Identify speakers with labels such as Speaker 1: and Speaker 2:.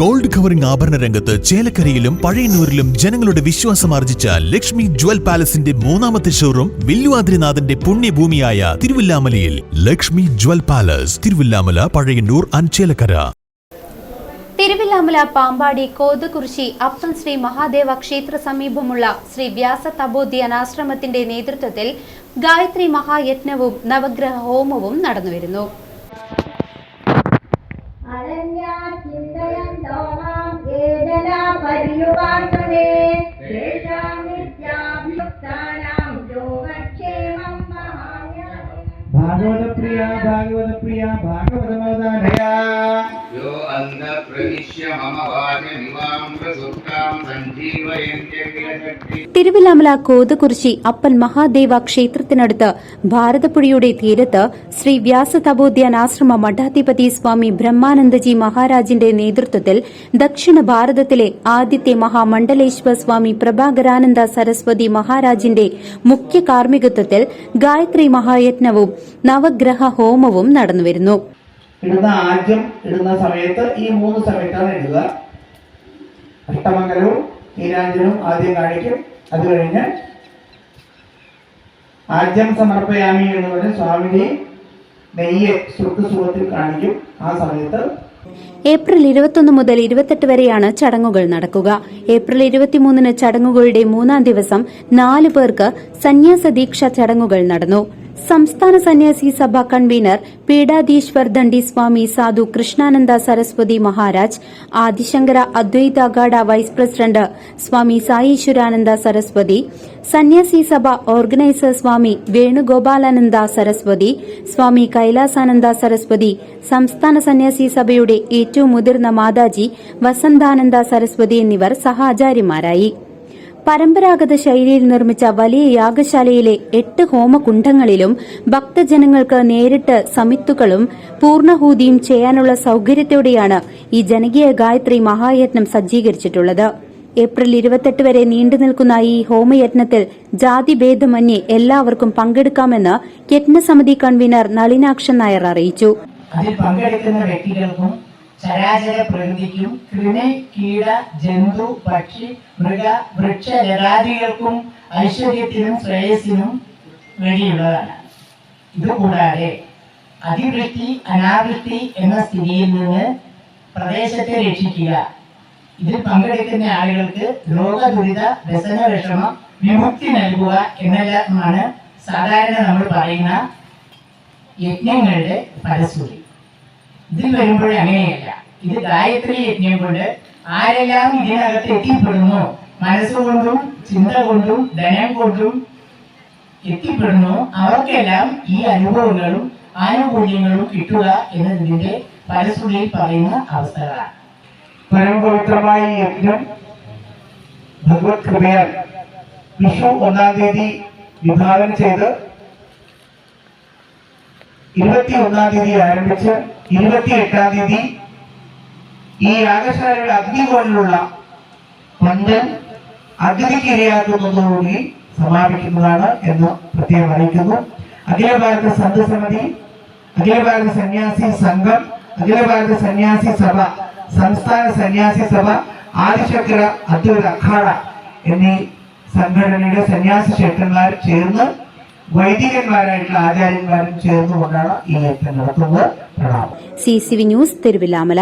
Speaker 1: Gold covering ആഭരണ രംഗത്ത് ചേലക്കരയിലും പഴയന്നൂരിലും ജനങ്ങളുടെ വിശ്വാസം ആർജിച്ച ലക്ഷ്മി ജ്വൽ പാലസിന്റെ മൂന്നാമത്തെ ഷോറൂം വില്ലുവാദ്രിനാഥന്റെ പുണ്യഭൂമിയായ തിരുവില്ലാമലയിൽ. ലക്ഷ്മി ജ്വൽ പാലസ് തിരുവില്ലാമല പഴയന്നൂർ അഞ്ചേലക്കര ചേലക്കര.
Speaker 2: തിരുവില്ലാമല പാമ്പാടി കോതുകുറിശി അപ്പൻ ശ്രീ മഹാദേവ ക്ഷേത്ര സമീപമുള്ള ശ്രീ വ്യാസ തപോധ്യാനാശ്രമത്തിന്റെ നേതൃത്വത്തിൽ ഗായത്രി മഹായജ്ഞവും നവഗ്രഹ ഹോമവും നടന്നുവരുന്നു.
Speaker 3: മഹാജ്ഞാനം
Speaker 4: ഭാഗവതപ്രിയ ഭാഗവതപ്രിയ ഭാഗവതമവതാരയ
Speaker 2: തിരുവല്ലാമല തിരുവിലാമല കോതകുറിശി അപ്പൻ മഹാദേവ ക്ഷേത്രത്തിനടുത്ത് ഭാരതപ്പുഴയുടെ തീരത്ത് ശ്രീ വ്യാസ തപോദ്യാനാശ്രമ മഠാധിപതി സ്വാമി ബ്രഹ്മാനന്ദജി മഹാരാജിന്റെ നേതൃത്വത്തിൽ ദക്ഷിണ ഭാരതത്തിലെ ആദ്യത്തെ മഹാമണ്ഡലേശ്വര സ്വാമി പ്രഭാകരാനന്ദ സരസ്വതി മഹാരാജിന്റെ മുഖ്യ കാർമ്മികത്വത്തിൽ ഗായത്രി മഹായജ്ഞവും നവഗ്രഹ ഹോമവും നടന്നുവരുന്നു.
Speaker 4: ഇടുന്ന ആദ്യം ഇടുന്ന സമയത്ത് ഈ മൂന്ന് സമയത്താണ് ഇടുക. അഷ്ടമംഗലവും നീരാഞ്ജനവും ആദ്യം കാണിക്കും. അത് കഴിഞ്ഞ് ആദ്യം സമർപ്പയാമി എന്ന് പറഞ്ഞ് സ്വാമിജി നെയ്യ് സുഖസുഖത്തിൽ കാണിക്കും ആ സമയത്ത്.
Speaker 2: ഏപ്രിൽ ഇരുപത്തൊന്ന് മുതൽ ഇരുപത്തെട്ട് വരെയാണ് ചടങ്ങുകൾ നടക്കുക. ഏപ്രിൽ ഇരുപത്തിമൂന്നിന് ചടങ്ങുകളുടെ മൂന്നാം ദിവസം നാല് പേർക്ക് സന്യാസ ദീക്ഷ ചടങ്ങുകൾ നടന്നു. സംസ്ഥാന സന്യാസി സഭ convener Peethadhishwar Dandi Swami Sadhu Krishnananda Saraswati Maharaj Adi Shankara Advaita Akhada vice president Swami Saieeshwarananda Saraswati Sanyasi Sabha organiser Swami Venugopalananda Saraswati Swami Kailasananda Saraswati സംസ്ഥാന സന്യാസി സഭയുടെ ഏറ്റവും മുതിർന്ന മാതാജി വസന്താനന്ദ സരസ്വതി എന്നിവർ സഹാചാര്യമാരായി പരമ്പരാഗത ശൈലിയിൽ നിർമ്മിച്ച വലിയ യാഗശാലയിലെ എട്ട് ഹോമകുണ്ഡങ്ങളിലും ഭക്തജനങ്ങൾക്ക് നേരിട്ട് സമിത്തുകളും പൂർണഹൂതിയും ചെയ്യാനുള്ള സൌകര്യത്തോടെയാണ് ഈ ജനകീയ ഗായത്രി മഹായജ്ഞം സജ്ജീകരിച്ചിട്ടുള്ളത്. ഏപ്രിൽ ഇരുപത്തെട്ട് വരെ നീണ്ടുനിൽക്കുന്ന ഈ ഹോമയജ്ഞത്തിൽ ജാതിഭേദമന്യേ എല്ലാവർക്കും പങ്കെടുക്കാമെന്ന് യജ്ഞസമിതി കൺവീനർ നളിനാക്ഷൻ നായർ അറിയിച്ചു.
Speaker 5: അതിൽ പങ്കെടുക്കുന്ന വ്യക്തികൾക്കും ചരാചര പ്രകൃതിക്കും കൃമി കീട ജന്തു പക്ഷി മൃഗ വൃക്ഷ ലതാദികൾക്കും ഐശ്വര്യത്തിനും ശ്രേയസിനും വേണ്ടിയുള്ളതാണ് ഇതുകൂടാതെ അതിവൃഷ്ടി അനാവൃഷ്ടി എന്ന സ്ഥിതിയിൽ നിന്ന് പ്രദേശത്തെ രക്ഷിക്കുക. ഇതിൽ പങ്കെടുക്കുന്ന ആളുകൾക്ക് രോഗദുരിത വ്യസന വിഷമം വിമുക്തി നൽകുക എന്നെല്ലാമാണ് സാധാരണ നമ്മൾ പറയുന്ന യജ്ഞങ്ങളുടെ ഫലശ്രുതി ഇതിൽ വരുമ്പോൾ അങ്ങനെയല്ല. ഇത് ഗായത്രി യജ്ഞം കൊണ്ട് ആരെല്ലാം ഇതിനകത്ത് എത്തിപ്പെടുന്നു? മനസ്സുകൊണ്ടും ചിന്ത കൊണ്ടും ധനം കൊണ്ടും എത്തിപ്പെടുന്നു. അവർക്കെല്ലാം ഈ അനുഭവങ്ങളും ആനുകൂല്യങ്ങളും കിട്ടുക എന്നതിന്റെ ഫലശ്രുതിയിൽ പറയുന്ന അവസ്ഥകളാണ്.
Speaker 4: പരമപവിത്രമായ യജ്ഞം ഭഗവത് കൃപയാൽ വിഷു ഒന്നാം തീയതി വിഭാവനം ചെയ്ത് ഇരുപത്തി ഒന്നാം തീയതി ആരംഭിച്ച് ഇരുപത്തി എട്ടാം തീയതി ഈ യാഗശാലയുടെ അഗ്നി പോലുള്ള പന്തൽ അഗ്നിക്ക് ഇരയാക്കുന്നതോടുകൂടി സമാപിക്കുന്നതാണ് എന്ന് പ്രത്യേകം അറിയിക്കുന്നു. അഖില ഭാരത സന്ധസമിതി അഖില ഭാരത സന്യാസി സംഘം അഖില ഭാരത സന്യാസി സഭ സംസ്ഥാന സന്യാസി സഭ ആദിശക്ര അദ്വൈത അഖാഡ എന്നീ സംഘടനയുടെ സന്യാസി ക്ഷേത്രന്മാർ ചേർന്ന് വൈദികന്മാരായിട്ടുള്ള ആചാര്യന്മാരും ചേർന്നുകൊണ്ടാണ് ഈ യജ്ഞം നടത്തുന്നത്.
Speaker 2: C C V news Thiruvilwamala